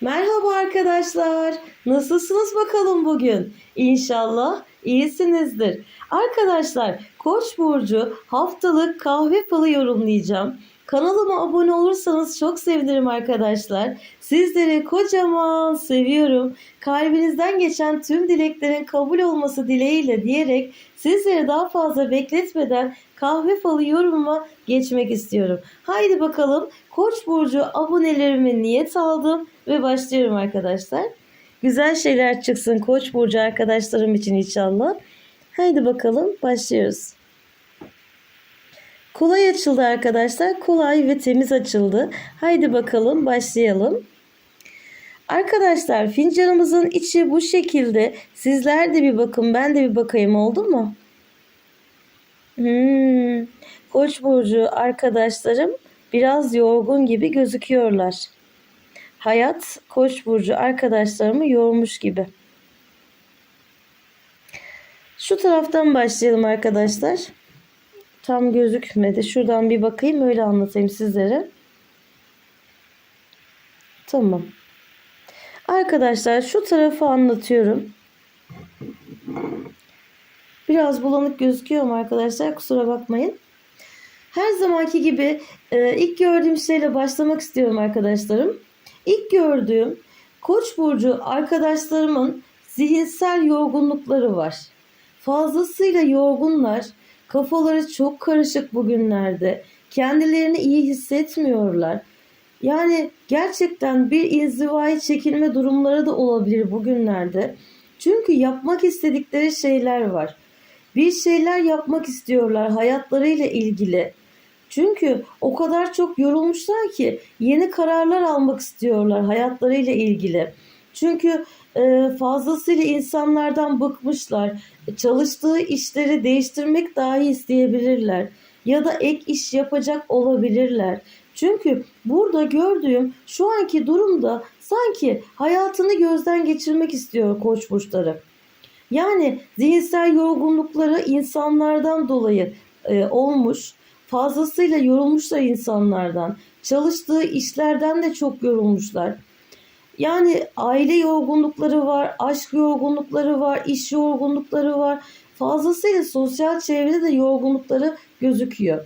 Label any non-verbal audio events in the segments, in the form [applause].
Merhaba arkadaşlar. Nasılsınız bakalım bugün? İnşallah iyisinizdir. Arkadaşlar Koç burcu haftalık kahve falı yorumlayacağım. Kanalıma abone olursanız çok sevinirim arkadaşlar. Sizleri kocaman seviyorum. Kalbinizden geçen tüm dileklerin kabul olması dileğiyle diyerek sizleri daha fazla bekletmeden kahve falı yorumuma geçmek istiyorum. Haydi bakalım Koç burcu abonelerime niyet aldım ve başlıyorum arkadaşlar. Güzel şeyler çıksın Koç burcu arkadaşlarım için inşallah. Haydi bakalım başlıyoruz. Kolay açıldı arkadaşlar. Kolay ve temiz açıldı. Haydi bakalım başlayalım. Arkadaşlar fincanımızın içi bu şekilde. Sizler de bir bakın ben de bir bakayım oldu mu? Hmm. Koç burcu arkadaşlarım biraz yorgun gibi gözüküyorlar. Hayat Koç burcu arkadaşlarımı yormuş gibi. Şu taraftan başlayalım arkadaşlar. Tam gözükmedi. Şuradan bir bakayım öyle anlatayım sizlere. Tamam. Arkadaşlar şu tarafı anlatıyorum. Biraz bulanık gözüküyor mu arkadaşlar? Kusura bakmayın. Her zamanki gibi e, ilk gördüğüm şeyle başlamak istiyorum arkadaşlarım. İlk gördüğüm Koç burcu arkadaşlarımın zihinsel yorgunlukları var. Fazlasıyla yorgunlar. Kafaları çok karışık bugünlerde. Kendilerini iyi hissetmiyorlar. Yani gerçekten bir inzivaya çekilme durumları da olabilir bugünlerde. Çünkü yapmak istedikleri şeyler var. Bir şeyler yapmak istiyorlar hayatlarıyla ilgili. Çünkü o kadar çok yorulmuşlar ki yeni kararlar almak istiyorlar hayatlarıyla ilgili. Çünkü e, fazlasıyla insanlardan bıkmışlar. Çalıştığı işleri değiştirmek dahi isteyebilirler. Ya da ek iş yapacak olabilirler. Çünkü burada gördüğüm şu anki durumda sanki hayatını gözden geçirmek istiyor koç burçları. Yani zihinsel yorgunlukları insanlardan dolayı e, olmuş. Fazlasıyla yorulmuşlar insanlardan. Çalıştığı işlerden de çok yorulmuşlar. Yani aile yorgunlukları var, aşk yorgunlukları var, iş yorgunlukları var. Fazlasıyla sosyal çevrede de yorgunlukları gözüküyor.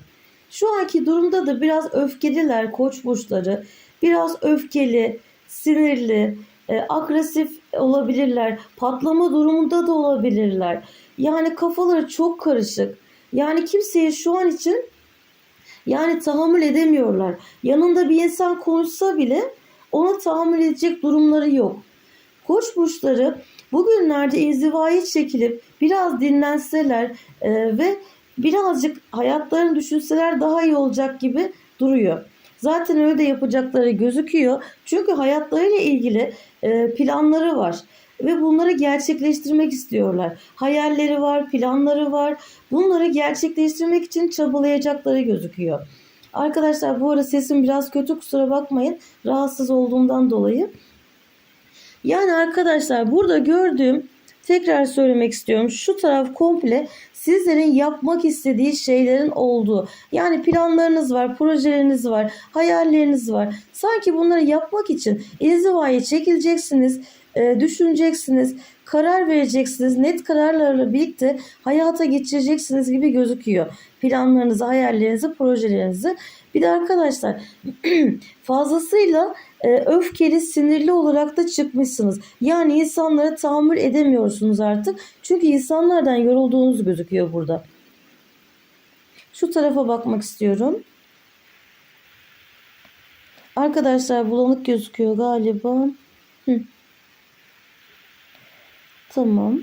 Şu anki durumda da biraz öfkeliler koç burçları. Biraz öfkeli, sinirli, e, agresif olabilirler. Patlama durumunda da olabilirler. Yani kafaları çok karışık. Yani kimseye şu an için yani tahammül edemiyorlar. Yanında bir insan konuşsa bile ona tahammül edecek durumları yok. Koç burçları bugünlerde inzivaya çekilip biraz dinlenseler e, ve birazcık hayatlarını düşünseler daha iyi olacak gibi duruyor. Zaten öyle de yapacakları gözüküyor. Çünkü hayatlarıyla ilgili e, planları var ve bunları gerçekleştirmek istiyorlar. Hayalleri var, planları var. Bunları gerçekleştirmek için çabalayacakları gözüküyor. Arkadaşlar bu arada sesim biraz kötü kusura bakmayın. Rahatsız olduğumdan dolayı. Yani arkadaşlar burada gördüğüm tekrar söylemek istiyorum. Şu taraf komple sizlerin yapmak istediği şeylerin olduğu. Yani planlarınız var, projeleriniz var, hayalleriniz var. Sanki bunları yapmak için inzivaya çekileceksiniz, e, düşüneceksiniz, karar vereceksiniz. Net kararlarla birlikte hayata geçireceksiniz gibi gözüküyor. Planlarınızı, hayallerinizi, projelerinizi. Bir de arkadaşlar [clears throat] fazlasıyla e, öfkeli, sinirli olarak da çıkmışsınız. Yani insanlara tahammül edemiyorsunuz artık. Çünkü insanlardan yorulduğunuz gözüküyor burada. Şu tarafa bakmak istiyorum. Arkadaşlar bulanık gözüküyor galiba. Hı. Tamam.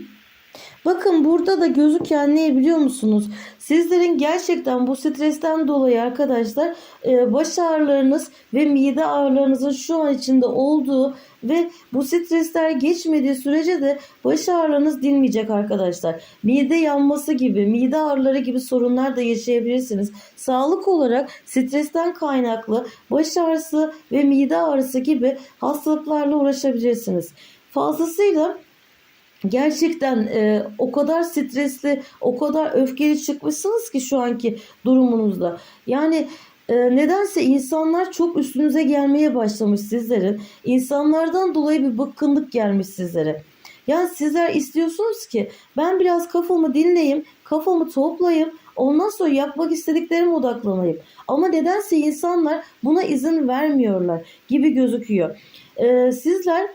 Bakın burada da gözüken ne biliyor musunuz? Sizlerin gerçekten bu stresten dolayı arkadaşlar e, baş ağrılarınız ve mide ağrılarınızın şu an içinde olduğu ve bu stresler geçmediği sürece de baş ağrılarınız dinmeyecek arkadaşlar. Mide yanması gibi, mide ağrıları gibi sorunlar da yaşayabilirsiniz. Sağlık olarak stresten kaynaklı baş ağrısı ve mide ağrısı gibi hastalıklarla uğraşabilirsiniz. Fazlasıyla Gerçekten e, o kadar stresli, o kadar öfkeli çıkmışsınız ki şu anki durumunuzda. Yani e, nedense insanlar çok üstünüze gelmeye başlamış sizlerin. İnsanlardan dolayı bir bıkkınlık gelmiş sizlere. Yani sizler istiyorsunuz ki ben biraz kafamı dinleyeyim, kafamı toplayayım, ondan sonra yapmak istediklerime odaklanayım. Ama nedense insanlar buna izin vermiyorlar gibi gözüküyor. Ee, sizler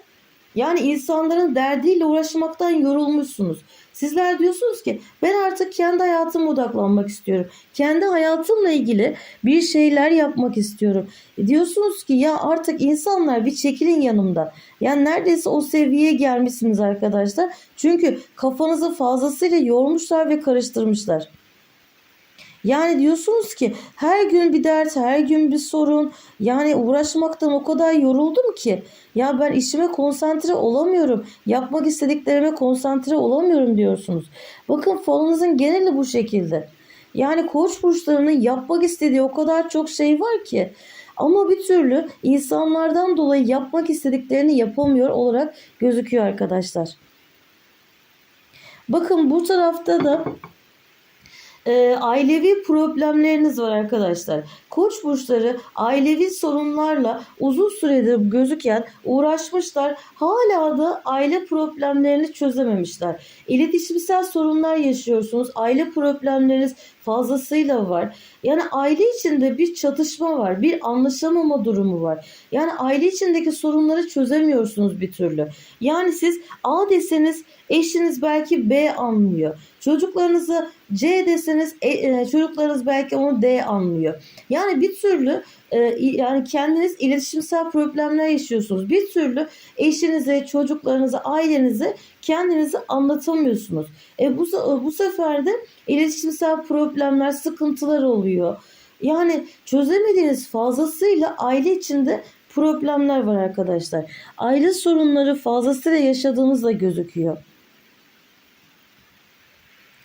yani insanların derdiyle uğraşmaktan yorulmuşsunuz. Sizler diyorsunuz ki ben artık kendi hayatıma odaklanmak istiyorum. Kendi hayatımla ilgili bir şeyler yapmak istiyorum. E diyorsunuz ki ya artık insanlar bir çekilin yanımda. Yani neredeyse o seviyeye gelmişsiniz arkadaşlar. Çünkü kafanızı fazlasıyla yormuşlar ve karıştırmışlar. Yani diyorsunuz ki her gün bir dert, her gün bir sorun. Yani uğraşmaktan o kadar yoruldum ki. Ya ben işime konsantre olamıyorum. Yapmak istediklerime konsantre olamıyorum diyorsunuz. Bakın falınızın geneli bu şekilde. Yani koç burçlarının yapmak istediği o kadar çok şey var ki. Ama bir türlü insanlardan dolayı yapmak istediklerini yapamıyor olarak gözüküyor arkadaşlar. Bakın bu tarafta da e, ailevi problemleriniz var arkadaşlar. Koç burçları ailevi sorunlarla uzun süredir gözüken uğraşmışlar. Hala da aile problemlerini çözememişler. İletişimsel sorunlar yaşıyorsunuz. Aile problemleriniz fazlasıyla var. Yani aile içinde bir çatışma var. Bir anlaşamama durumu var. Yani aile içindeki sorunları çözemiyorsunuz bir türlü. Yani siz A deseniz eşiniz belki B anlıyor. Çocuklarınızı C deseniz e, e, çocuklarınız belki onu D anlıyor. Yani bir türlü e, yani kendiniz iletişimsel problemler yaşıyorsunuz. Bir türlü eşinize, çocuklarınıza, ailenize kendinizi anlatamıyorsunuz. E bu bu sefer de iletişimsel problemler, sıkıntılar oluyor. Yani çözemediğiniz fazlasıyla aile içinde problemler var arkadaşlar. Aile sorunları fazlasıyla yaşadığınız da gözüküyor.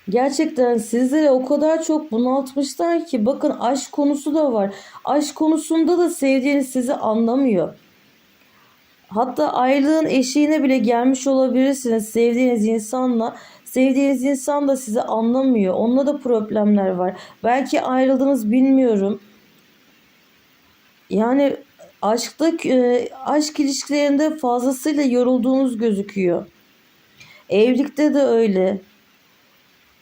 Gerçekten sizlere o kadar çok bunaltmışlar ki bakın aşk konusu da var. Aşk konusunda da sevdiğiniz sizi anlamıyor. Hatta ayrılığın eşiğine bile gelmiş olabilirsiniz sevdiğiniz insanla. Sevdiğiniz insan da sizi anlamıyor. Onunla da problemler var. Belki ayrıldınız bilmiyorum. Yani aşkta e, aşk ilişkilerinde fazlasıyla yorulduğunuz gözüküyor. Evlilikte de öyle.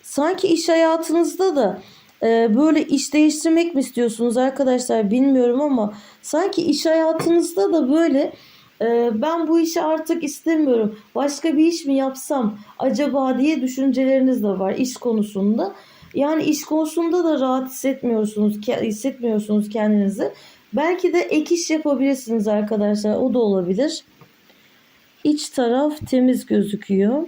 Sanki iş hayatınızda da e, böyle iş değiştirmek mi istiyorsunuz arkadaşlar bilmiyorum ama sanki iş hayatınızda da böyle e, ben bu işi artık istemiyorum başka bir iş mi yapsam acaba diye düşünceleriniz de var iş konusunda. Yani iş konusunda da rahat hissetmiyorsunuz, hissetmiyorsunuz kendinizi. Belki de ek iş yapabilirsiniz arkadaşlar. O da olabilir. İç taraf temiz gözüküyor.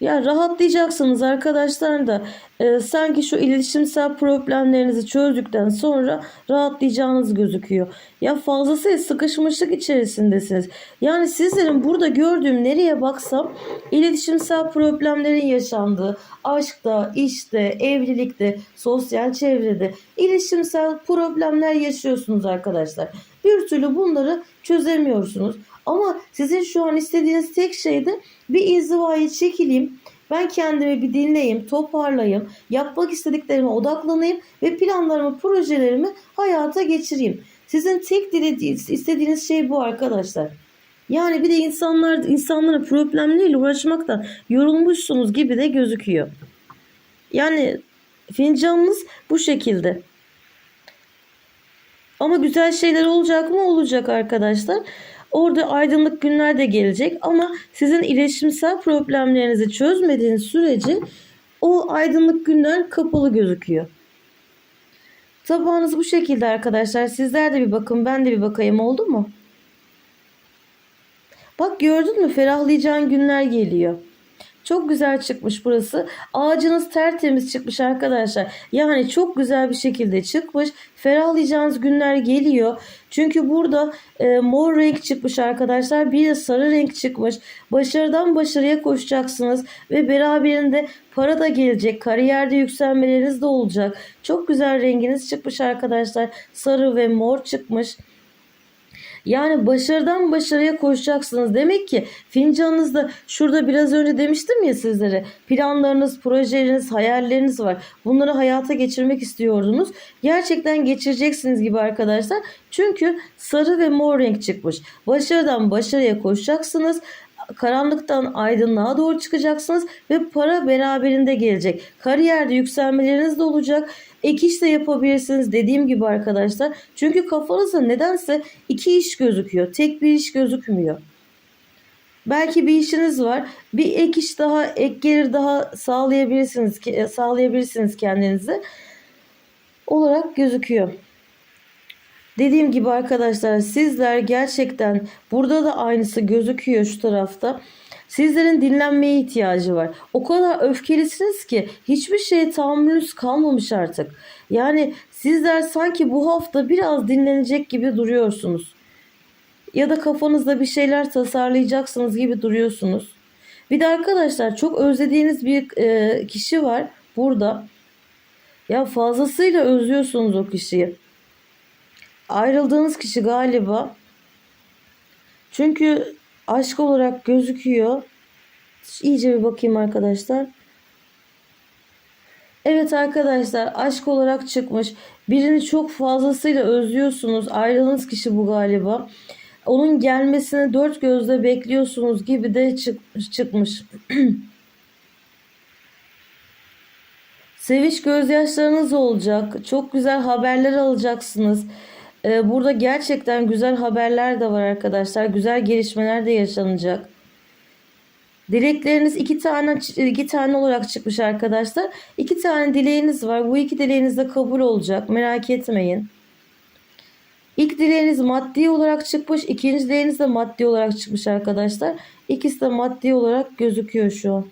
Ya rahatlayacaksınız arkadaşlar da e, sanki şu iletişimsel problemlerinizi çözdükten sonra rahatlayacağınız gözüküyor. Ya fazlasıyla sıkışmışlık içerisindesiniz. Yani sizlerin burada gördüğüm nereye baksam iletişimsel problemlerin yaşandığı aşkta, işte, evlilikte, sosyal çevrede iletişimsel problemler yaşıyorsunuz arkadaşlar. Bir türlü bunları çözemiyorsunuz. Ama sizin şu an istediğiniz tek şey de bir inzivaya çekileyim. Ben kendimi bir dinleyeyim, toparlayayım, yapmak istediklerime odaklanayım ve planlarımı, projelerimi hayata geçireyim. Sizin tek dilediğiniz, istediğiniz şey bu arkadaşlar. Yani bir de insanlar insanların problemleriyle uğraşmaktan yorulmuşsunuz gibi de gözüküyor. Yani fincanınız bu şekilde. Ama güzel şeyler olacak mı? Olacak arkadaşlar. Orada aydınlık günler de gelecek ama sizin iletişimsel problemlerinizi çözmediğiniz sürece o aydınlık günler kapalı gözüküyor. Tabağınız bu şekilde arkadaşlar. Sizler de bir bakın ben de bir bakayım oldu mu? Bak gördün mü ferahlayacağın günler geliyor. Çok güzel çıkmış burası. Ağacınız tertemiz çıkmış arkadaşlar. Yani çok güzel bir şekilde çıkmış. Ferahlayacağınız günler geliyor. Çünkü burada e, mor renk çıkmış arkadaşlar. Bir de sarı renk çıkmış. Başarıdan başarıya koşacaksınız. Ve beraberinde para da gelecek. Kariyerde yükselmeleriniz de olacak. Çok güzel renginiz çıkmış arkadaşlar. Sarı ve mor çıkmış. Yani başarıdan başarıya koşacaksınız. Demek ki fincanınızda şurada biraz önce demiştim ya sizlere planlarınız, projeleriniz, hayalleriniz var. Bunları hayata geçirmek istiyordunuz. Gerçekten geçireceksiniz gibi arkadaşlar. Çünkü sarı ve mor renk çıkmış. Başarıdan başarıya koşacaksınız karanlıktan aydınlığa doğru çıkacaksınız ve para beraberinde gelecek. Kariyerde yükselmeleriniz de olacak. Ek iş de yapabilirsiniz dediğim gibi arkadaşlar. Çünkü kafanızda nedense iki iş gözüküyor. Tek bir iş gözükmüyor. Belki bir işiniz var. Bir ek iş daha, ek gelir daha sağlayabilirsiniz, sağlayabilirsiniz kendinize. Olarak gözüküyor. Dediğim gibi arkadaşlar sizler gerçekten burada da aynısı gözüküyor şu tarafta. Sizlerin dinlenmeye ihtiyacı var. O kadar öfkelisiniz ki hiçbir şeye tahammülünüz kalmamış artık. Yani sizler sanki bu hafta biraz dinlenecek gibi duruyorsunuz. Ya da kafanızda bir şeyler tasarlayacaksınız gibi duruyorsunuz. Bir de arkadaşlar çok özlediğiniz bir e, kişi var burada. Ya fazlasıyla özlüyorsunuz o kişiyi. Ayrıldığınız kişi galiba. Çünkü aşk olarak gözüküyor. İyice bir bakayım arkadaşlar. Evet arkadaşlar aşk olarak çıkmış. Birini çok fazlasıyla özlüyorsunuz. Ayrıldığınız kişi bu galiba. Onun gelmesini dört gözle bekliyorsunuz gibi de çık çıkmış. [clears throat] Seviş gözyaşlarınız olacak. Çok güzel haberler alacaksınız. Ee, burada gerçekten güzel haberler de var arkadaşlar. Güzel gelişmeler de yaşanacak. Dilekleriniz iki tane iki tane olarak çıkmış arkadaşlar. İki tane dileğiniz var. Bu iki dileğiniz de kabul olacak. Merak etmeyin. İlk dileğiniz maddi olarak çıkmış. ikinci dileğiniz de maddi olarak çıkmış arkadaşlar. İkisi de maddi olarak gözüküyor şu an.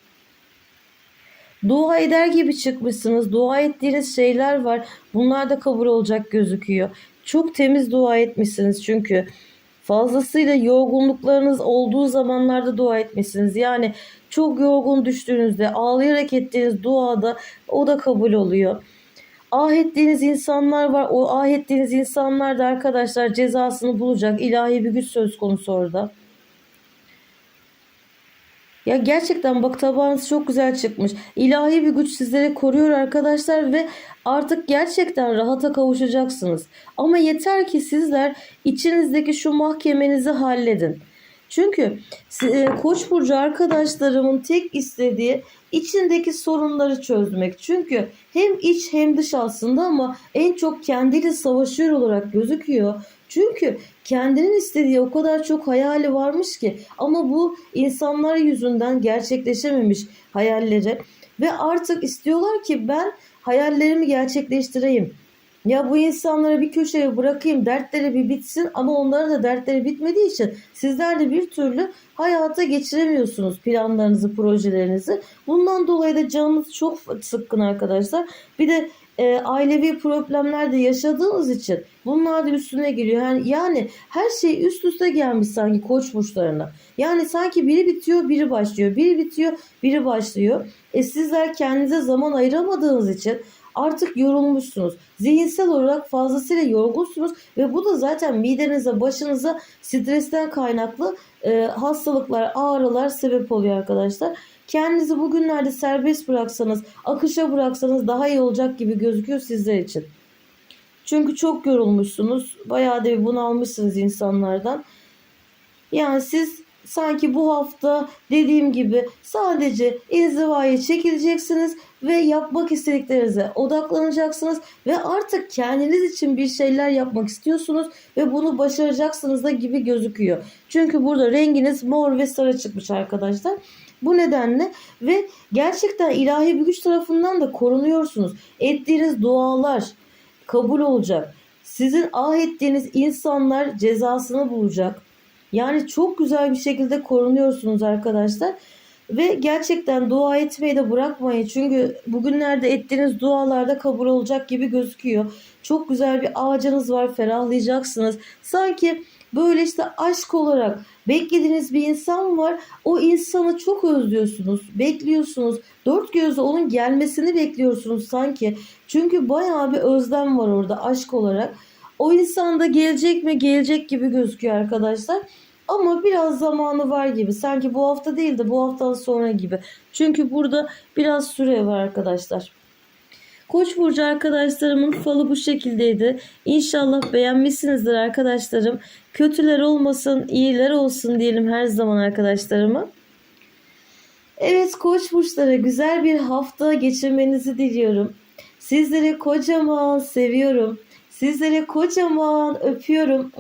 Dua eder gibi çıkmışsınız. Dua ettiğiniz şeyler var. Bunlar da kabul olacak gözüküyor. Çok temiz dua etmişsiniz çünkü. Fazlasıyla yorgunluklarınız olduğu zamanlarda dua etmişsiniz. Yani çok yorgun düştüğünüzde ağlayarak ettiğiniz duada o da kabul oluyor. Ah ettiğiniz insanlar var. O ah ettiğiniz insanlar da arkadaşlar cezasını bulacak. İlahi bir güç söz konusu orada. Ya gerçekten bak tabağınız çok güzel çıkmış. İlahi bir güç sizleri koruyor arkadaşlar ve artık gerçekten rahata kavuşacaksınız. Ama yeter ki sizler içinizdeki şu mahkemenizi halledin. Çünkü e, Koç burcu arkadaşlarımın tek istediği içindeki sorunları çözmek. Çünkü hem iç hem dış aslında ama en çok kendiyle savaşıyor olarak gözüküyor. Çünkü kendinin istediği o kadar çok hayali varmış ki ama bu insanlar yüzünden gerçekleşememiş hayalleri ve artık istiyorlar ki ben hayallerimi gerçekleştireyim. Ya bu insanları bir köşeye bırakayım dertleri bir bitsin ama onların da dertleri bitmediği için sizler de bir türlü hayata geçiremiyorsunuz planlarınızı, projelerinizi. Bundan dolayı da canınız çok sıkkın arkadaşlar. Bir de e, ailevi problemler de yaşadığınız için bunlar da üstüne geliyor. Yani, yani her şey üst üste gelmiş sanki koç burçlarına. Yani sanki biri bitiyor biri başlıyor. Biri bitiyor biri başlıyor. E sizler kendinize zaman ayıramadığınız için artık yorulmuşsunuz. Zihinsel olarak fazlasıyla yorgunsunuz ve bu da zaten midenize, başınıza stresten kaynaklı e, hastalıklar, ağrılar sebep oluyor arkadaşlar. Kendinizi bugünlerde serbest bıraksanız, akışa bıraksanız daha iyi olacak gibi gözüküyor sizler için. Çünkü çok yorulmuşsunuz. Bayağı da bir bunalmışsınız insanlardan. Yani siz sanki bu hafta dediğim gibi sadece inzivaya çekileceksiniz ve yapmak istediklerinize odaklanacaksınız ve artık kendiniz için bir şeyler yapmak istiyorsunuz ve bunu başaracaksınız da gibi gözüküyor. Çünkü burada renginiz mor ve sarı çıkmış arkadaşlar. Bu nedenle ve gerçekten ilahi bir güç tarafından da korunuyorsunuz. Ettiğiniz dualar kabul olacak. Sizin ah ettiğiniz insanlar cezasını bulacak. Yani çok güzel bir şekilde korunuyorsunuz arkadaşlar. Ve gerçekten dua etmeyi de bırakmayın. Çünkü bugünlerde ettiğiniz dualarda kabul olacak gibi gözüküyor. Çok güzel bir ağacınız var. Ferahlayacaksınız. Sanki böyle işte aşk olarak beklediğiniz bir insan var. O insanı çok özlüyorsunuz. Bekliyorsunuz. Dört gözle onun gelmesini bekliyorsunuz sanki. Çünkü bayağı bir özlem var orada aşk olarak. O insan da gelecek mi gelecek gibi gözüküyor arkadaşlar. Ama biraz zamanı var gibi. Sanki bu hafta değil de bu haftadan sonra gibi. Çünkü burada biraz süre var arkadaşlar. Koç burcu arkadaşlarımın falı bu şekildeydi. İnşallah beğenmişsinizdir arkadaşlarım. Kötüler olmasın, iyiler olsun diyelim her zaman arkadaşlarıma. Evet koç burçlara güzel bir hafta geçirmenizi diliyorum. Sizleri kocaman seviyorum. Sizleri kocaman öpüyorum.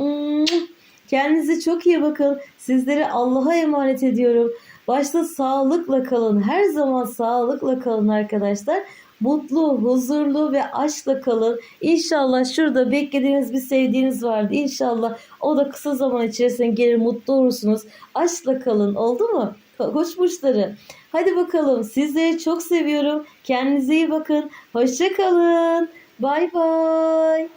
Kendinize çok iyi bakın. Sizleri Allah'a emanet ediyorum. Başta sağlıkla kalın. Her zaman sağlıkla kalın arkadaşlar. Mutlu, huzurlu ve aşkla kalın. İnşallah şurada beklediğiniz bir sevdiğiniz vardı. İnşallah o da kısa zaman içerisinde gelir mutlu olursunuz. Aşkla kalın oldu mu? Koç burçları. Hadi bakalım sizleri çok seviyorum. Kendinize iyi bakın. Hoşça kalın. Bay bay.